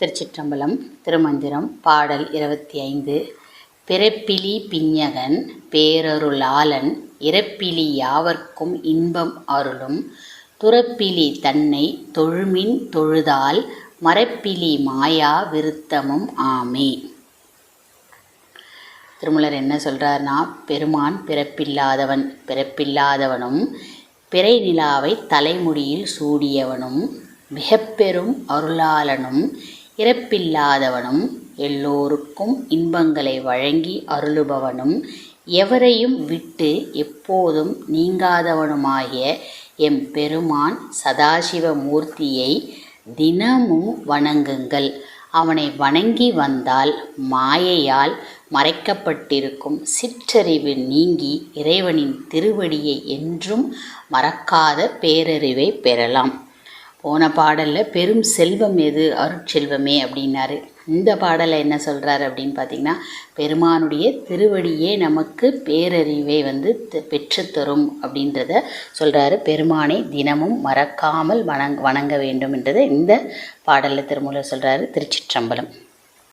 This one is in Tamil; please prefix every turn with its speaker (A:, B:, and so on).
A: திருச்சிற்றம்பலம் திருமந்திரம் பாடல் இருபத்தி ஐந்து பிறப்பிலி பிஞகன் பேரருளாளன் இறப்பிலி யாவர்க்கும் இன்பம் அருளும். துறப்பிலி தன்னை தொழுமின் தொழுதால் மரப்பிலி மாயா விருத்தமும் ஆமே. திருமலர் என்ன சொல்கிறார்னா பெருமான் பிறப்பில்லாதவன் பிறப்பில்லாதவனும் பிறை நிலாவை தலைமுடியில் சூடியவனும் மிகப்பெரும் அருளாளனும் இறப்பில்லாதவனும் எல்லோருக்கும் இன்பங்களை வழங்கி அருளுபவனும் எவரையும் விட்டு எப்போதும் நீங்காதவனுமாகிய எம் பெருமான் சதாசிவ மூர்த்தியை தினமும் வணங்குங்கள். அவனை வணங்கி வந்தால் மாயையால் மறைக்கப்பட்டிருக்கும் சிற்றறிவு நீங்கி இறைவனின் திருவடியை என்றும் மறக்காத பேரறிவை பெறலாம். போன பாடலில் பெரும் செல்வம் எது? அருட்செல்வமே அப்படின்னாரு. இந்த பாடலை என்ன சொல்கிறாரு அப்படின்னு பார்த்தீங்கன்னா பெருமானுடைய திருவடியே நமக்கு பேரறிவை வந்து த- பெற்றுத்தரும் அப்படின்றத சொல்கிறாரு பெருமானை தினமும் மறக்காமல் வணங் வணங்க வேண்டும் என்றதை இந்த பாடலில் திருமூலர் சொல்கிறாரு திருச்சிற்றம்பலம்.